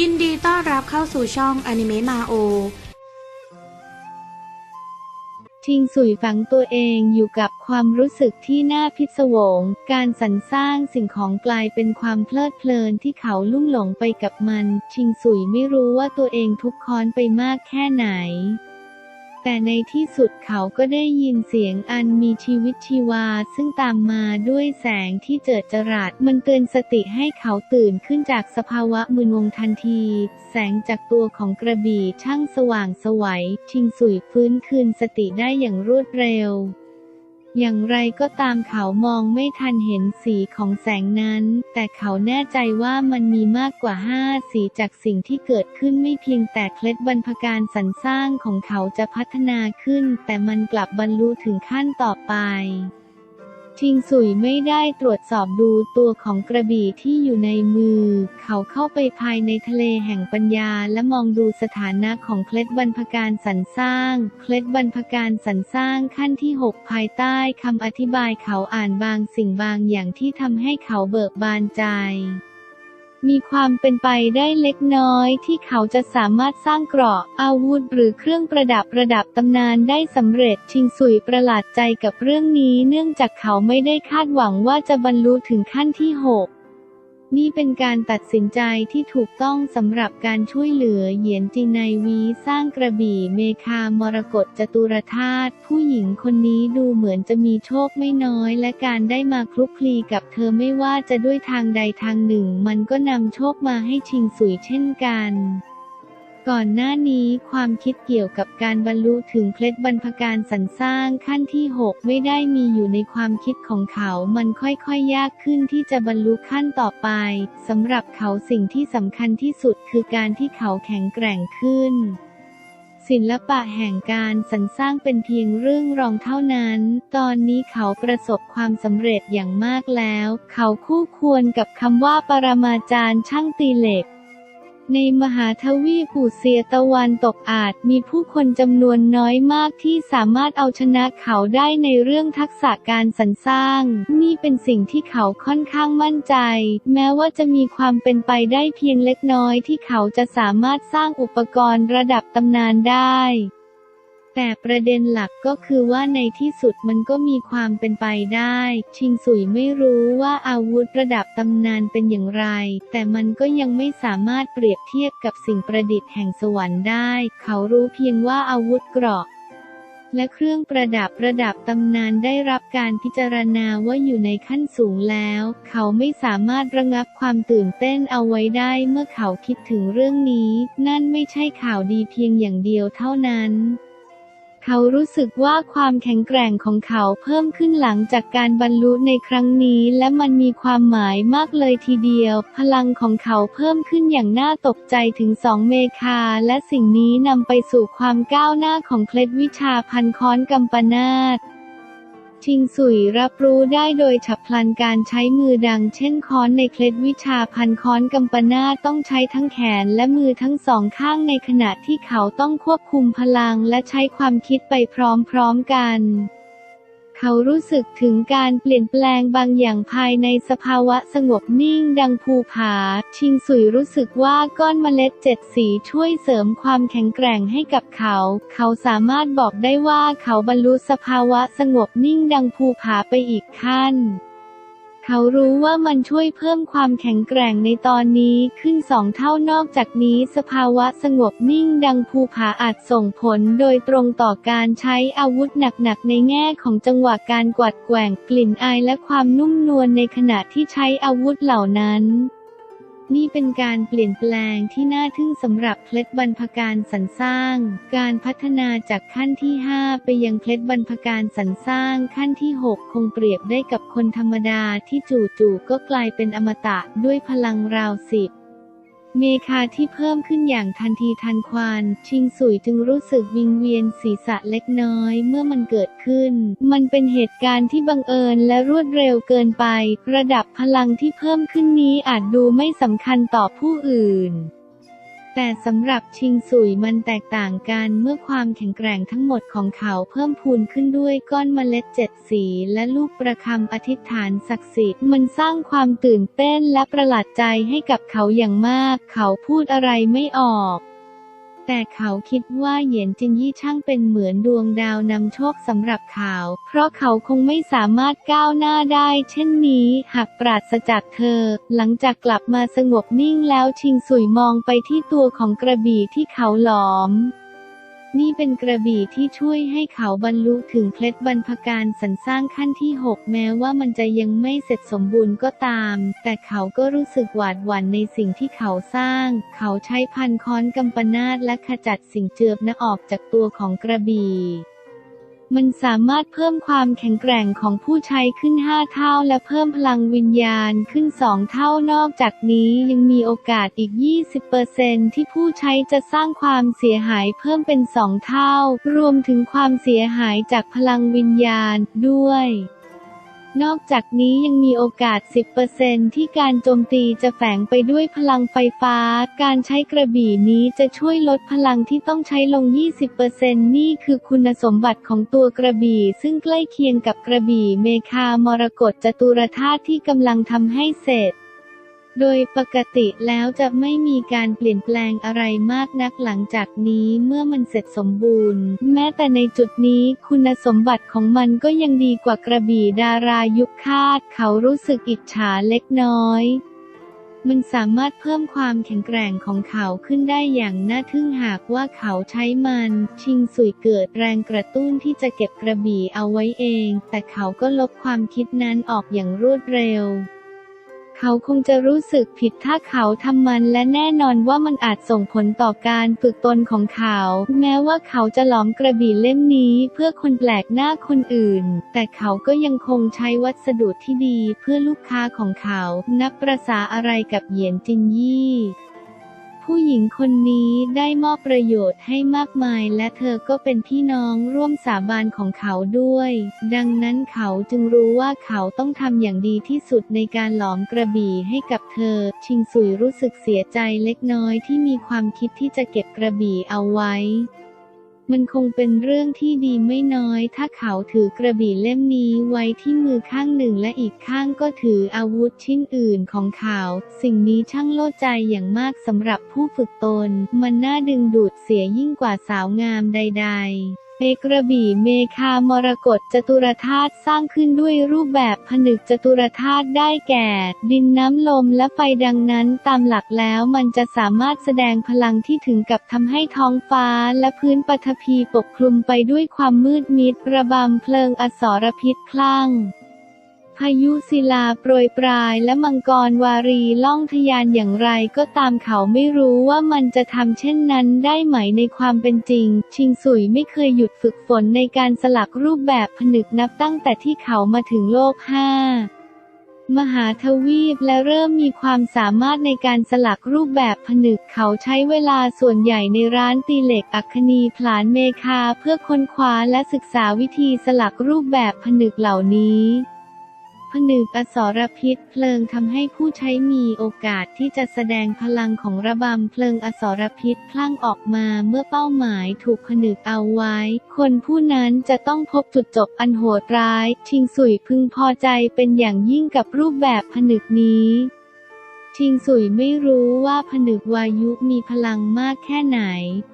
ยินดีต้อนรับเข้าสู่ช่องอนิเมะมาโอ ชิงสุยฝังตัวเองอยู่กับความรู้สึกที่น่าพิศวง การสรรสร้างสิ่งของกลายเป็นความเพลิดเพลินที่เขาลุ่มหลงไปกับมัน ชิงสุยไม่รู้ว่าตัวเองทุกข์ค้อนไปมากแค่ไหน แต่ในที่สุดเขาก็ได้ยินเสียงอันมีชีวิตชีวา ซึ่งตามมาด้วยแสงที่เจิดจรัสมันเตือนสติให้เขาตื่นขึ้นจากสภาวะมึนงงทันที แสงจากตัวของกระบี่ช่างสว่างสวัยชิงสุยฟื้นคืนสติได้อย่างรวดเร็ว อย่างไรก็ตามเขามองไม่ทันเห็นสีของแสงนั้น แต่เขาแน่ใจว่ามันมีมากกว่าห้าสีจากสิ่งที่เกิดขึ้นไม่เพียงแต่เคล็ดบรรพการสรรสร้างของเขาจะพัฒนาขึ้น แต่มันกลับบรรลุถึงขั้นต่อไป ชิงสุยไม่ได้ตรวจสอบดูตัวของกระบี่ที่อยู่ในมือ เขาเข้าไปภายในทะเลแห่งปัญญาและมองดูสถานะของเคล็ดบรรพการสรรสร้าง เคล็ดบรรพการสรรสร้างขั้นที่ 6 ภายใต้คำอธิบายเขาอ่านบางสิ่งบางอย่างที่ทำให้เขาเบิกบานใจ มีความเป็นไปได้เล็กน้อยที่เขาจะสามารถสร้างเกราะอาวุธหรือเครื่องประดับระดับตำนานได้สำเร็จชิงสุยประหลาดใจกับเรื่องนี้เนื่องจากเขาไม่ได้คาดหวังว่าจะบรรลุถึงขั้นที่ 6 นี่เป็นการตัดสินใจที่ถูกต้องสำหรับการช่วยเหลือเหยียนจินไนวีสร้างกระบี่เมคามรกตจตุรธาตุผู้หญิงคนนี้ดูเหมือนจะมีโชคไม่น้อย และการได้มาคลุกคลีกับเธอไม่ว่าจะด้วยทางใดทางหนึ่ง มันก็นำโชคมาให้ชิงสุยเช่นกัน ก่อนหน้านี้ความคิดเกี่ยวกับการบรรลุถึงเคล็ดบรรพการสรรสร้างขั้นที่ 6 ไม่ได้มีอยู่ในความคิดของเขา มันค่อยๆยยากขึ้นที่จะบรรลุขั้นต่อไปสำหรับเขาสิ่งที่สำคัญที่สุดคือการที่เขาแข็งแกร่งขึ้นศิลปะแห่งการสรรสร้างเป็นเพียงเรื่องรองเท่านั้น ตอนนี้เขาประสบความสำเร็จอย่างมากแล้ว เขาคู่ควรกับคำว่าปรมาจารย์ช่างตีเหล็ก ในมหาทวีปูเซียตะวันตกอาจมีผู้คนจำนวนน้อยมากที่สามารถเอาชนะเขาได้ในเรื่องทักษะการสรรสร้าง นี่เป็นสิ่งที่เขาค่อนข้างมั่นใจ แม้ว่าจะมีความเป็นไปได้เพียงเล็กน้อยที่เขาจะสามารถสร้างอุปกรณ์ระดับตำนานได้ แต่ประเด็นหลักก็คือว่าในที่สุดมันก็มีความเป็นไปได้ ชิงสุยไม่รู้ว่าอาวุธระดับตำนานเป็นอย่างไร แต่มันก็ยังไม่สามารถเปรียบเทียบกับสิ่งประดิษฐ์แห่งสวรรค์ได้ เขารู้เพียงว่าอาวุธเกราะและเครื่องประดับระดับตำนานได้รับการพิจารณาว่าอยู่ในขั้นสูงแล้ว เขาไม่สามารถระงับความตื่นเต้นเอาไว้ได้เมื่อเขาคิดถึงเรื่องนี้ นั่นไม่ใช่ข่าวดีเพียงอย่างเดียวเท่านั้น เขารู้สึกว่าความแข็งแกร่งของเขาเพิ่มขึ้นหลังจากการบรรลุในครั้งนี้ และมันมีความหมายมากเลยทีเดียว พลังของเขาเพิ่มขึ้นอย่างน่าตกใจถึงสองเมคา และสิ่งนี้นำไปสู่ความก้าวหน้าของเคล็ดวิชาพันค้อนกัมปนาต ชิงสุยรับรู้ได้โดยฉับพลันการใช้มือดังเช่นค้อนในเคล็ดวิชาพันค้อนกำปนาตต้องใช้ทั้งแขนและมือทั้งสองข้างในขณะที่เขาต้องควบคุมพลังและใช้ความคิดไปพร้อมๆกัน เขารู้สึกถึงการเปลี่ยนแปลงบางอย่างภายในสภาวะสงบนิ่งดังภูผา ชิงสุยรู้สึกว่าก้อนเมล็ดเจ็ดสีช่วยเสริมความแข็งแกร่งให้กับเขา เขาสามารถบอกได้ว่าเขาบรรลุสภาวะสงบนิ่งดังภูผาไปอีกขั้น เขารู้ว่ามันช่วยเพิ่มความแข็งแกร่งในตอนนี้ขึ้นสองเท่านอกจากนี้สภาวะสงบนิ่งดังภูผาอาจส่งผลโดยตรงต่อการใช้อาวุธหนักๆในแง่ของจังหวะการกวัดแกว่งกลิ่นอายและความนุ่มนวลในขณะที่ใช้อาวุธเหล่านั้น นี่เป็นการเปลี่ยนแปลงที่น่าทึ่งสำหรับเคล็ดบรรพการสรรสร้าง การพัฒนาจากขั้นที่ 5 ไปยังเคล็ดบรรพการสรรสร้างขั้นที่ 6 คงเปรียบได้กับคนธรรมดาที่จู่ๆก็กลายเป็นอมตะด้วยพลังราวสิบ เมคาที่เพิ่มขึ้นอย่างทันทีทันควันชิงสุยจึงรู้สึกวิงเวียนศีรษะเล็กน้อยเมื่อมันเกิดขึ้น มันเป็นเหตุการณ์ที่บังเอิญและรวดเร็วเกินไป ระดับพลังที่เพิ่มขึ้นนี้อาจดูไม่สำคัญต่อผู้อื่น แต่สำหรับชิงสุยมันแตกต่างกันเมื่อความแข็งแกร่งทั้งหมดของเขาเพิ่มพูนขึ้นด้วยก้อนเมล็ดเจ็ดสีและลูกประคำอธิษฐานศักดิ์สิทธิ์มันสร้างความตื่นเต้นและประหลาดใจให้กับเขาอย่างมาก เขาพูดอะไรไม่ออก แต่เขาคิดว่าเหยียนจินยี่ช่างเป็นเหมือนดวงดาวนำโชคสำหรับเขา เพราะเขาคงไม่สามารถก้าวหน้าได้ เช่นนี้หากปราศจากเธอ หลังจากกลับมาสงบนิ่งแล้วชิงสุยมองไปที่ตัวของกระบี่ที่เขาหลอม นี่เป็นกระบี่ที่ช่วยให้เขาบรรลุถึงเคล็ดบรรพการสรรสร้างขั้นที่ 6 แม้ว่ามันจะยังไม่เสร็จสมบูรณ์ก็ตาม แต่เขาก็รู้สึกหวาดหวั่นในสิ่งที่เขาสร้าง เขาใช้พันค้อนกำปนาตและขจัดสิ่งเจือบนะออกจากตัวของกระบี่ มันสามารถเพิ่มความแข็งแกร่งของผู้ใช้ขึ้น 5 เท่า และเพิ่มพลังวิญญาณขึ้น 2 เท่านอกจากนี้ยังมีโอกาสอีก 20%ที่ผู้ใช้จะสร้างความเสียหายเพิ่มเป็น 2 เท่า รวมถึงความเสียหายจากพลังวิญญาณด้วย นอกจากนี้ยังมีโอกาส 10%ที่การโจมตีจะแฝงไปด้วยพลังไฟฟ้า การใช้กระบี่นี้จะช่วยลดพลังที่ต้องใช้ลง 20%นี่คือคุณสมบัติของตัวกระบี่ ซึ่งใกล้เคียงกับกระบี่เมคามรกตจตุรธาตุที่กำลังทำให้เสร็จ โดยปกติแล้วจะไม่มีการเปลี่ยนแปลงอะไรมากนักหลังจากนี้เมื่อมันเสร็จสมบูรณ์ แม้แต่ในจุดนี้คุณสมบัติของมันก็ยังดีกว่ากระบี่ดารายุคคาด เขารู้สึกอิจฉาเล็กน้อย มันสามารถเพิ่มความแข็งแกร่งของเขาขึ้นได้อย่างน่าทึ่งหากว่าเขาใช้มัน ชิงสุยเกิดแรงกระตุ้นที่จะเก็บกระบี่เอาไว้เอง แต่เขาก็ลบความคิดนั้นออกอย่างรวดเร็ว เขาคงจะรู้สึกผิดถ้าเขาทำมันและแน่นอนว่ามันอาจส่งผลต่อการฝึกตนของเขา แม้ว่าเขาจะหลอมกระบี่เล่มนี้เพื่อคนแปลกหน้าคนอื่น แต่เขาก็ยังคงใช้วัสดุที่ดีเพื่อลูกค้าของเขา นับประษาอะไรกับเหยียนจินยี่ ผู้หญิงคนนี้ได้มอบประโยชน์ให้มากมายและเธอก็เป็นพี่น้องร่วมสาบานของเขาด้วย ดังนั้นเขาจึงรู้ว่าเขาต้องทำอย่างดีที่สุดในการหลอมกระบี่ให้กับเธอ ชิงสุยรู้สึกเสียใจเล็กน้อยที่มีความคิดที่จะเก็บกระบี่เอาไว้ มันคงเป็นเรื่องที่ดีไม่น้อย ถ้าเขาถือกระบี่เล่มนี้ไว้ที่มือข้างหนึ่งและอีกข้างก็ถืออาวุธชิ้นอื่นของเขา สิ่งนี้ช่างโลดใจอย่างมากสำหรับผู้ฝึกตน มันน่าดึงดูดเสียยิ่งกว่าสาวงามใด ๆ เปกระบี่เมคามรกตจตุรธาตุสร้างขึ้นด้วยรูปแบบผนึกจตุรธาตุได้แก่ ดินน้ำลมและไฟดังนั้นตามหลักแล้วมันจะสามารถแสดงพลังที่ถึงกับทำให้ท้องฟ้าและพื้นปฐพีปกคลุมไปด้วยความมืดมิดระบำเพลิงอสรพิษคลั่ง พายุศิลาโปรยปลายและมังกรวารีล่องทะยานอย่างไรก็ตามเขาไม่รู้ว่ามันจะทำเช่นนั้นได้ไหมในความเป็นจริง ชิงสุยไม่เคยหยุดฝึกฝนในการสลักรูปแบบผนึกนับตั้งแต่ที่เขามาถึงโลกห้ามหาทวีปและเริ่มมีความสามารถในการสลักรูปแบบผนึกเขาใช้เวลาส่วนใหญ่ในร้านตีเหล็กอัคคีผลานเมคาเพื่อค้นคว้าและศึกษาวิธีสลักรูปแบบผนึกเหล่านี้ นึกอสรพิษเพลิงทำให้ผู้ใช้มีโอกาสที่จะแสดงพลังของระบำเพลิงอสรพิษพลั่งออกมาเมื่อเป้าหมายถูกผนึกเอาไว้ คนผู้นั้นจะต้องพบจุดจบอันโหดร้าย ชิงสุยพึงพอใจเป็นอย่างยิ่งกับรูปแบบผนึกนี้ ชิงสุยไม่รู้ว่าผนึกวายุมีพลังมากแค่ไหน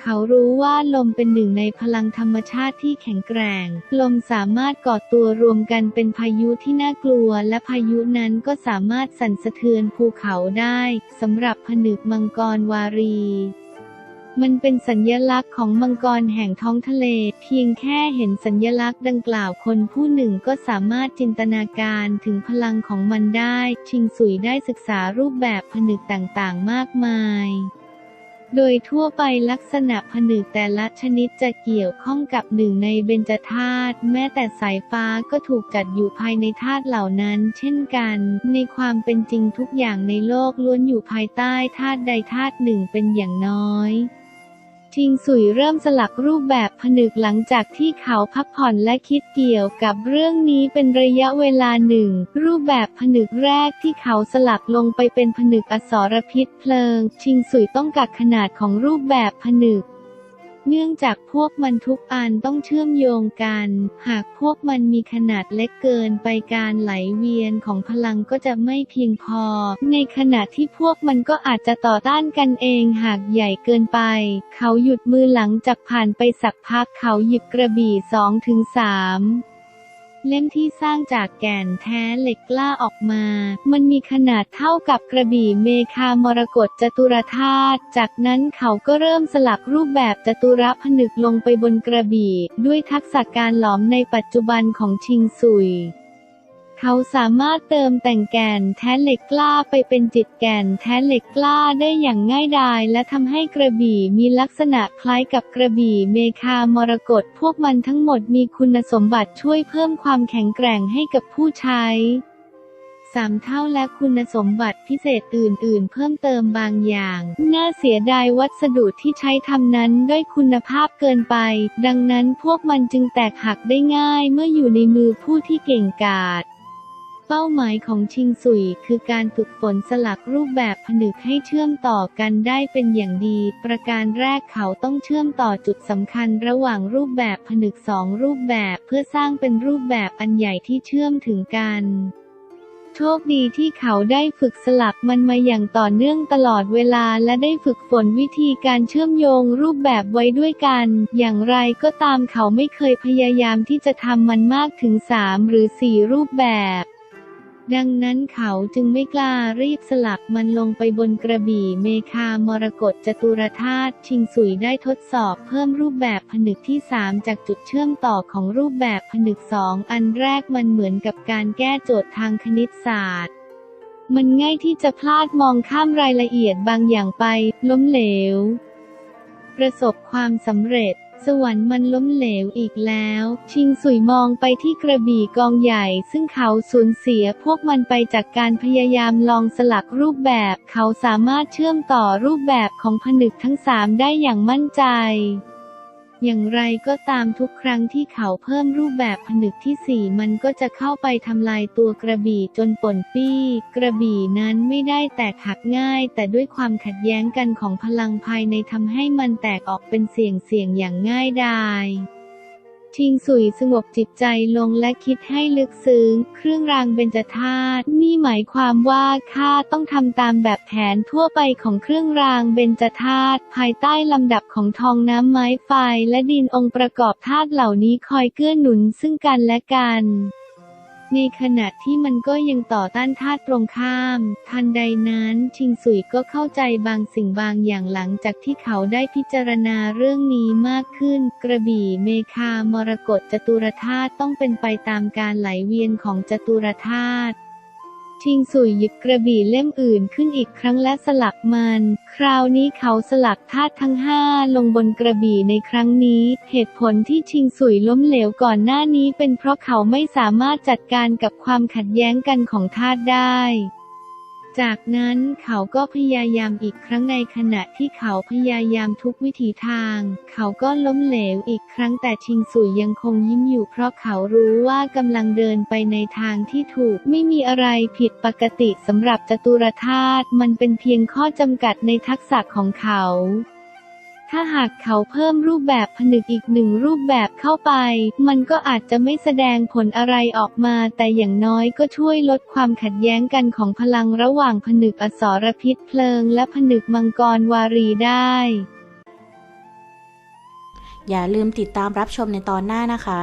เขารู้ว่าลมเป็นหนึ่งในพลังธรรมชาติที่แข็งแกร่ง ลมสามารถก่อตัวรวมกันเป็นพายุที่น่ากลัว และพายุนั้นก็สามารถสั่นสะเทือนภูเขาได้สำหรับผนึกมังกรวารี มันเป็นสัญลักษณ์ของมังกรแห่งท้องทะเล เพียงแค่เห็นสัญลักษณ์ดังกล่าวคนผู้หนึ่งก็สามารถจินตนาการถึงพลังของมันได้ ชิงสุยได้ศึกษารูปแบบผนึกต่างๆ มากมายโดยทั่วไปลักษณะผนึกแต่ละชนิดจะเกี่ยวข้องกับหนึ่งในเบญจธาตุแม้แต่สายฟ้าก็ถูกจัดอยู่ภายในธาตุเหล่านั้น เช่นกัน ในความเป็นจริงทุกอย่างในโลกล้วนอยู่ภายใต้ธาตุใดธาตุหนึ่งเป็นอย่างน้อย ชิงสุยเริ่มสลักรูปแบบผนึกหลังจากที่เขาพักผ่อนและคิดเกี่ยวกับเรื่องนี้เป็นระยะเวลาหนึ่ง รูปแบบผนึกแรกที่เขาสลักลงไปเป็นผนึกอสรพิษเพลิง ชิงสุยต้องกักขนาดของรูปแบบผนึก เนื่องจากพวกมันทุกอันต้องเชื่อมโยงกัน หากพวกมันมีขนาดเล็กเกินไปการไหลเวียนของพลังก็จะไม่เพียงพอ ในขณะที่พวกมันก็อาจจะต่อต้านกันเองหากใหญ่เกินไป เขาหยุดมือหลังจากผ่านไปสักพักเขาหยิบกระบี่สองถึงสาม เล่มที่สร้างจากแก่นแท้เหล็กกล้าออกมา มันมีขนาดเท่ากับกระบี่เมคามรกตจตุรธาตุ จากนั้นเขาก็เริ่มสลับรูปแบบจตุรผนึกลงไปบนกระบี่ ด้วยทักษะการหลอมในปัจจุบันของชิงซุย เขาสามารถเติมแต่งแก่นแท้เหล็กกล้าไปเป็นจิตแก่นแท้เหล็กกล้าได้อย่างง่ายดาย และทำให้กระบี่มีลักษณะคล้ายกับกระบี่เมคามรกตพวกมันทั้งหมดมีคุณสมบัติช่วยเพิ่มความแข็งแกร่งให้กับผู้ใช้สามเท่าและคุณสมบัติพิเศษอื่น ๆ เพิ่มเติมบางอย่าง น่าเสียดายวัสดุที่ใช้ทำนั้นด้อยคุณภาพเกินไป ดังนั้นพวกมันจึงแตกหักได้ง่ายเมื่ออยู่ในมือผู้ที่เก่งกาจ เป้าหมายของชิงสุยคือการฝึกฝนสลักรูปแบบผนึกให้เชื่อมต่อกันได้เป็นอย่างดี ประการแรกเขาต้องเชื่อมต่อจุดสำคัญระหว่างรูปแบบผนึกสองรูปแบบเพื่อสร้างเป็นรูปแบบอันใหญ่ที่เชื่อมถึงกันโชคดีที่เขาได้ฝึกสลักมันมาอย่างต่อเนื่องตลอดเวลาและได้ฝึกฝนวิธีการเชื่อมโยงรูปแบบไว้ด้วยกัน อย่างไรก็ตามเขาไม่เคยพยายามที่จะทำมันมากถึงสามหรือสี่รูปแบบ ดังนั้นเขาจึงไม่กล้ารีบสลักมันลงไปบนกระบี่เมคามรกตจตุรธาตุชิงสุยได้ทดสอบเพิ่มรูปแบบผนึกที่ 3 จากจุดเชื่อมต่อของรูปแบบผนึกสองอันแรกมันเหมือนกับการแก้โจทย์ทางคณิตศาสตร์ มันง่ายที่จะพลาดมองข้ามรายละเอียดบางอย่างไป ล้มเหลว ประสบความสำเร็จ สวรรค์มันล้มเหลวอีกแล้ว ชิงสุยมองไปที่กระบี่กองใหญ่ ซึ่งเขาสูญเสียพวกมันไปจากการพยายามลองสลักรูปแบบ เขาสามารถเชื่อมต่อรูปแบบของผนึกทั้งสามได้อย่างมั่นใจ อย่างไรก็ตามทุกครั้งที่เขาเพิ่มรูปแบบผนึกที่สี่มันก็จะเข้าไปทำลายตัวกระบี่จนป่นปี้ กระบี่นั้นไม่ได้แตกหักง่าย แต่ด้วยความขัดแย้งกันของพลังภายในทำให้มันแตกออกเป็นเสี่ยงเสี่ยงอย่างง่ายดาย ชิงสุยสงบจิตใจลงและคิดให้ลึกซึ้ง เครื่องรางเบญจธาตุนี่หมายความว่าข้าต้องทำตามแบบแผนทั่วไปของเครื่องรางเบญจธาตุภายใต้ลำดับของทองน้ำไม้ไฟและดินองค์ประกอบธาตุเหล่านี้คอยเกื้อหนุนซึ่งกันและกัน ในขณะที่มันก็ยังต่อต้านธาตุตรงข้าม ทันใดนั้นชิงสุยก็เข้าใจบางสิ่งบางอย่างหลังจากที่เขาได้พิจารณาเรื่องนี้มากขึ้น กระบี่เมคามรกตจตุรธาตุต้องเป็นไปตามการไหลเวียนของจตุรธาตุ ชิงสุยหยิบกระบี่เล่มอื่นขึ้นอีกครั้งและสลักมัน คราวนี้เขาสลักธาตุทั้งห้าลงบนกระบี่ในครั้งนี้ เหตุผลที่ชิงสุยล้มเหลวก่อนหน้านี้เป็นเพราะเขาไม่สามารถจัดการกับความขัดแย้งกันของธาตุได้ จากนั้นเขาก็พยายามอีกครั้งในขณะที่เขาพยายามทุกวิถีทาง เขาก็ล้มเหลวอีกครั้งแต่ชิงสุยยังคงยิ้มอยู่เพราะเขารู้ว่ากำลังเดินไปในทางที่ถูก ไม่มีอะไรผิดปกติสำหรับจตุรธาตุมันเป็นเพียงข้อจำกัดในทักษะของเขา ถ้าหากเขาเพิ่มรูปแบบผนึกอีกหนึ่งรูปแบบเข้าไป มันก็อาจจะไม่แสดงผลอะไรออกมา แต่อย่างน้อยก็ช่วยลดความขัดแย้งกันของพลังระหว่างผนึกอสรพิษเพลิง และผนึกมังกรวารีได้ อย่าลืมติดตามรับชมในตอนหน้านะคะ